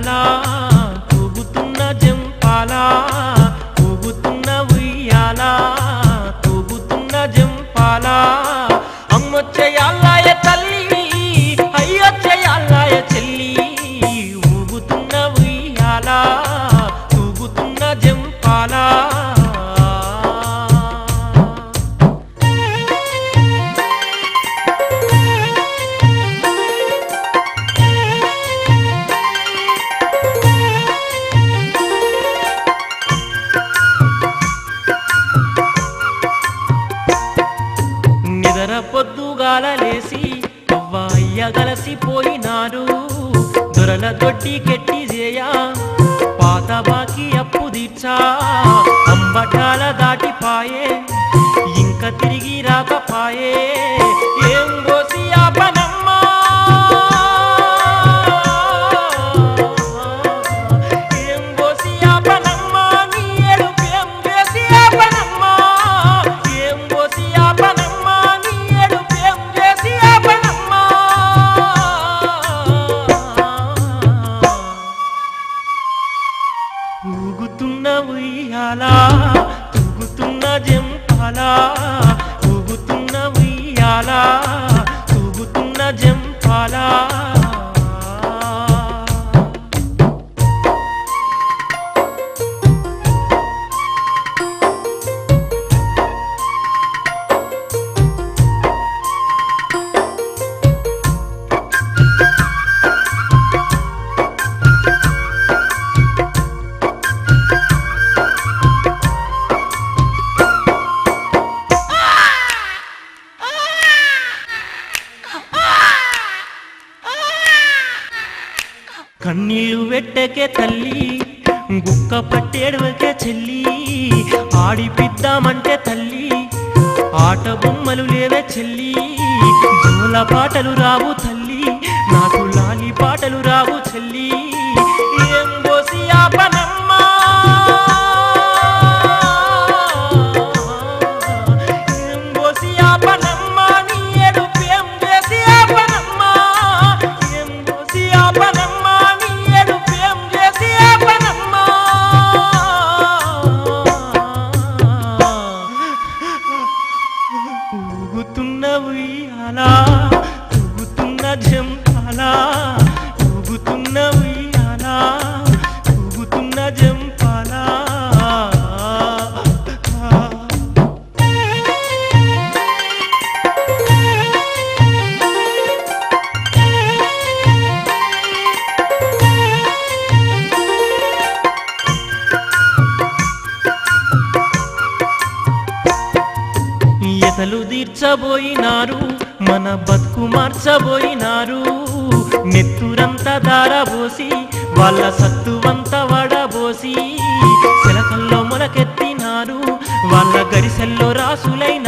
জানা అయ్య దొరల దొడ్డి కెట్టి చేయా పాత బాకి అప్పు తీర్చా. అంబటాల దాటిపాయే తూగుతున్న జంపాలా తూగుతున్న ఉయ్యాలా తూగుతున్న జంపాలా. కన్నీరు వెట్టకే తల్లి గుక్క పట్టేడవకే చెల్లి ఆడిపిద్దామంటే తల్లి ఆట బొమ్మలు లేవే చెల్లి జోల పాటలు రావు తల్లి నాకు లాలి పాటలు రావు చెల్లి. ఊగుతున్న ఉయ్యాలా ఊగుతున్న జంపాలా ఊగుతున్న ఉయ్యాలా ఆశలు తీర్చబోయినారు మన బతుకు మార్చబోయినారు. నెత్తురంతా దారబోసి వాళ్ళ సత్తువంతా వడబోసి శిలకల్లో మొలకెత్తినారు. వాళ్ళ గరిసెల్లో రాసులైన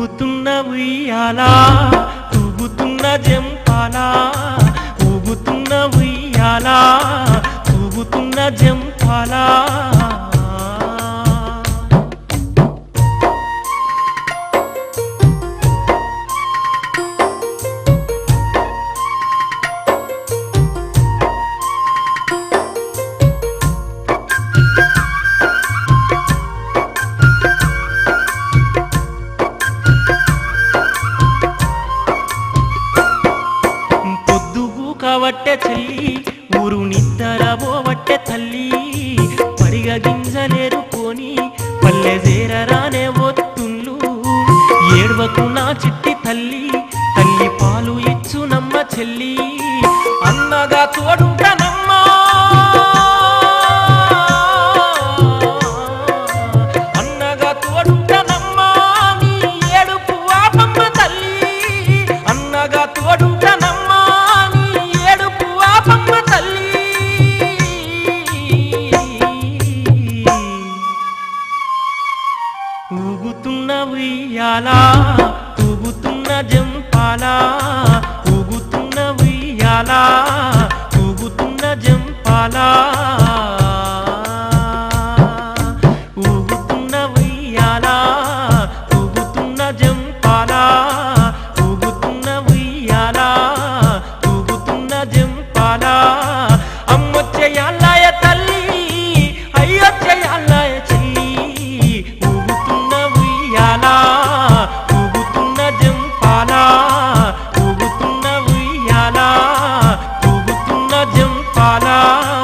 ఊగుతున్న ఉయ్యాలా తూగుతున్న జంపాలా ఊగుతున్న ఉయ్యాలా తూగుతున్న జంపాలా. పోవట్టే తల్లి ఊరు ఊరు నిద్దరబోవట్టె తల్లి. పరిగ గింజలేరుకొని పల్లె చేరరానే ఒత్తుళ్ళు. ఏడవకు నా చిట్టి తల్లి తల్లి పాలు ఇచ్చు నమ్మ చెల్లి. అన్నగా తోడుంటనమ్మా ఉయ్యాలా ఊగుతున్న జంపాలా? ఊగుతున్న ఉయ్యాలా? ఊగుతున్న జంపాలా?